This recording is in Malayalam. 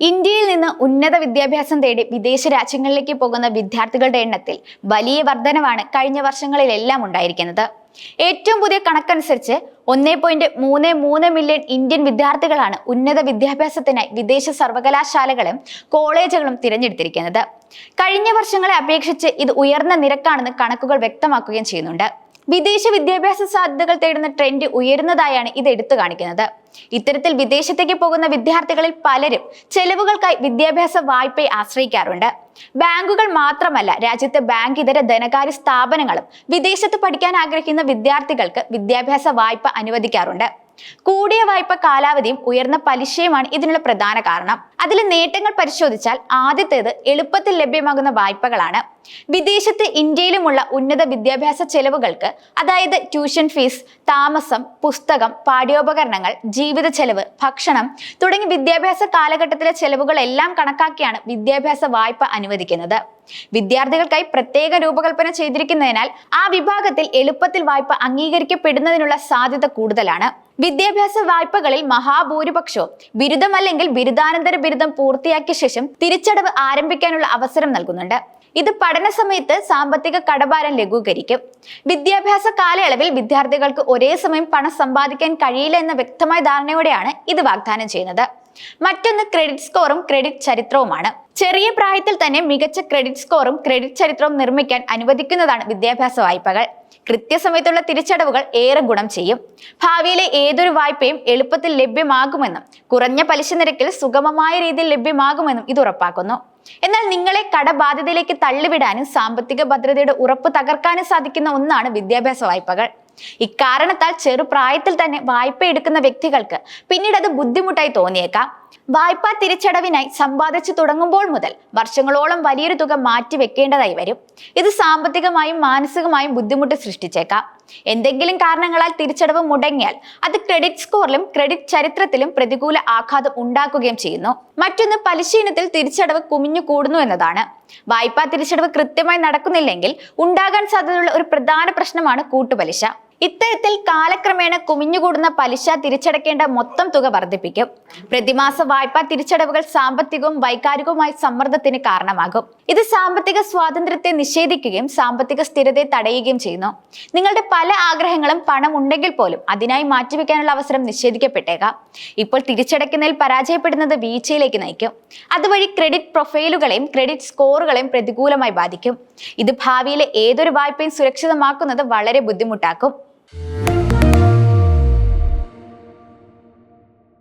ഇന്ത്യയിൽ നിന്ന് ഉന്നത വിദ്യാഭ്യാസം തേടി വിദേശ രാജ്യങ്ങളിലേക്ക് പോകുന്ന വിദ്യാർത്ഥികളുടെ എണ്ണത്തിൽ വലിയ വർധനവാണ് കഴിഞ്ഞ വർഷങ്ങളിലെല്ലാം ഉണ്ടായിരിക്കുന്നത്. ഏറ്റവും പുതിയ കണക്കനുസരിച്ച് ഒന്നേ പോയിന്റ് മൂന്ന് മൂന്ന് മില്യൺ ഇന്ത്യൻ വിദ്യാർത്ഥികളാണ് ഉന്നത വിദ്യാഭ്യാസത്തിനായി വിദേശ സർവകലാശാലകളും കോളേജുകളും തിരഞ്ഞെടുത്തിരിക്കുന്നത്. കഴിഞ്ഞ വർഷങ്ങളെ അപേക്ഷിച്ച് ഇത് ഉയർന്ന നിരക്കാണെന്ന് കണക്കുകൾ വ്യക്തമാക്കുകയും ചെയ്യുന്നുണ്ട്. വിദേശ വിദ്യാഭ്യാസ സാധ്യതകൾ തേടുന്ന ട്രെൻഡ് ഉയരുന്നതായാണ് ഇത് എടുത്തു കാണിക്കുന്നത്. ഇത്തരത്തിൽ വിദേശത്തേക്ക് പോകുന്ന വിദ്യാർത്ഥികളിൽ പലരും ചെലവുകൾക്കായി വിദ്യാഭ്യാസ വായ്പയെ ആശ്രയിക്കാറുണ്ട്. ബാങ്കുകൾ മാത്രമല്ല രാജ്യത്തെ ബാങ്ക് ഇതര ധനകാര്യ സ്ഥാപനങ്ങളും വിദേശത്ത് പഠിക്കാൻ ആഗ്രഹിക്കുന്ന വിദ്യാർത്ഥികൾക്ക് വിദ്യാഭ്യാസ വായ്പ അനുവദിക്കാറുണ്ട്. കൂടിയ വായ്പ കാലാവധിയും ഉയർന്ന പലിശയുമാണ് ഇതിനുള്ള പ്രധാന കാരണം. അതിലെ നേട്ടങ്ങൾ പരിശോധിച്ചാൽ ആദ്യത്തേത് എളുപ്പത്തിൽ ലഭ്യമാകുന്ന വായ്പകളാണ്. വിദേശത്ത് ഇന്ത്യയിലുമുള്ള ഉന്നത വിദ്യാഭ്യാസ ചെലവുകൾക്ക് അതായത് ട്യൂഷൻ ഫീസ് താമസം പുസ്തകം പാഠ്യോപകരണങ്ങൾ ജീവിത ചെലവ് ഭക്ഷണം തുടങ്ങി വിദ്യാഭ്യാസ കാലഘട്ടത്തിലെ ചെലവുകളെല്ലാം കണക്കാക്കിയാണ് വിദ്യാഭ്യാസ വായ്പ അനുവദിക്കുന്നത്. വിദ്യാർത്ഥികൾക്കായി പ്രത്യേക രൂപകൽപ്പന ചെയ്തിരിക്കുന്നതിനാൽ ആ വിഭാഗത്തിൽ എളുപ്പത്തിൽ വായ്പ അംഗീകരിക്കപ്പെടുന്നതിനുള്ള സാധ്യത കൂടുതലാണ്. വിദ്യാഭ്യാസ വായ്പകളിൽ മഹാഭൂരിപക്ഷവും ബിരുദമല്ലെങ്കിൽ ബിരുദാനന്തര ബിരുദം പൂർത്തിയാക്കിയ ശേഷം തിരിച്ചടവ് ആരംഭിക്കാനുള്ള അവസരം നൽകുന്നുണ്ട്. ഇത് പഠന സമയത്ത് സാമ്പത്തിക കടഭാരം ലഘൂകരിക്കും. വിദ്യാഭ്യാസ കാലയളവിൽ വിദ്യാർത്ഥികൾക്ക് ഒരേ സമയം പണം സമ്പാദിക്കാൻ കഴിയില്ല എന്ന വ്യക്തമായ ധാരണയോടെയാണ് ഇത് വാഗ്ദാനം ചെയ്യുന്നത്. മറ്റൊന്ന് ക്രെഡിറ്റ് സ്കോറും ക്രെഡിറ്റ് ചരിത്രവുമാണ്. ചെറിയ പ്രായത്തിൽ തന്നെ മികച്ച ക്രെഡിറ്റ് സ്കോറും ക്രെഡിറ്റ് ചരിത്രവും നിർമ്മിക്കാൻ അനുവദിക്കുന്നതാണ് വിദ്യാഭ്യാസ വായ്പകൾ. കൃത്യസമയത്തുള്ള തിരിച്ചടവുകൾ ഏറെ ഗുണം ചെയ്യും. ഭാവിയിലെ ഏതൊരു വായ്പയും എളുപ്പത്തിൽ ലഭ്യമാകുമെന്നും കുറഞ്ഞ പലിശ നിരക്കിൽ സുഗമമായ രീതിയിൽ ലഭ്യമാകുമെന്നും ഇത് ഉറപ്പാക്കുന്നു. എന്നാൽ നിങ്ങളെ കടബാധ്യതയിലേക്ക് തള്ളിവിടാനും സാമ്പത്തിക ഭദ്രതയുടെ ഉറപ്പ് തകർക്കാനും സാധിക്കുന്ന ഒന്നാണ് വിദ്യാഭ്യാസ വായ്പകൾ. ഇക്കാരണത്താൽ ചെറുപ്രായത്തിൽ തന്നെ വായ്പ എടുക്കുന്ന വ്യക്തികൾക്ക് പിന്നീട് അത് ബുദ്ധിമുട്ടായി തോന്നിയേക്കാം. വായ്പാ തിരിച്ചടവിനായി സമ്പാദിച്ചു തുടങ്ങുമ്പോൾ മുതൽ വർഷങ്ങളോളം വലിയൊരു തുക മാറ്റി വെക്കേണ്ടതായി വരും. ഇത് സാമ്പത്തികമായും മാനസികമായും ബുദ്ധിമുട്ട് സൃഷ്ടിച്ചേക്കാം. എന്തെങ്കിലും കാരണങ്ങളാൽ തിരിച്ചടവ് മുടങ്ങിയാൽ അത് ക്രെഡിറ്റ് സ്കോറിലും ക്രെഡിറ്റ് ചരിത്രത്തിലും പ്രതികൂല ആഘാതം ഉണ്ടാക്കുകയും ചെയ്യുന്നു. മറ്റൊന്ന് പലിശീനത്തിൽ തിരിച്ചടവ് കുമിഞ്ഞു കൂടുന്നു എന്നതാണ്. വായ്പാ തിരിച്ചടവ് കൃത്യമായി നടക്കുന്നില്ലെങ്കിൽ ഉണ്ടാകാൻ സാധ്യതയുള്ള ഒരു പ്രധാന പ്രശ്നമാണ് കൂട്ടുപലിശ. ഇത്തരത്തിൽ കാലക്രമേണ കുമിഞ്ഞുകൂടുന്ന പലിശ തിരിച്ചടക്കേണ്ട മൊത്തം തുക വർദ്ധിപ്പിക്കും. പ്രതിമാസ വായ്പാ തിരിച്ചടവുകൾ സാമ്പത്തികവും വൈകാരികവുമായ സമ്മർദ്ദത്തിന് കാരണമാകും. ഇത് സാമ്പത്തിക സ്വാതന്ത്ര്യത്തെ നിഷേധിക്കുകയും സാമ്പത്തിക സ്ഥിരതയെ തടയുകയും ചെയ്യുന്നു. നിങ്ങളുടെ പല ആഗ്രഹങ്ങളും പണം ഉണ്ടെങ്കിൽ പോലും അതിനായി മാറ്റിവെക്കാനുള്ള അവസരം നിഷേധിക്കപ്പെട്ടേക്കാം. ഇപ്പോൾ തിരിച്ചടയ്ക്കുന്നതിൽ പരാജയപ്പെടുന്നത് വീഴ്ചയിലേക്ക് നയിക്കും. അതുവഴി ക്രെഡിറ്റ് പ്രൊഫൈലുകളെയും ക്രെഡിറ്റ് സ്കോറുകളെയും പ്രതികൂലമായി ബാധിക്കും. ഇത് ഭാവിയിലെ ഏതൊരു വായ്പയും സുരക്ഷിതമാക്കുന്നത് വളരെ ബുദ്ധിമുട്ടാക്കും. Thank you.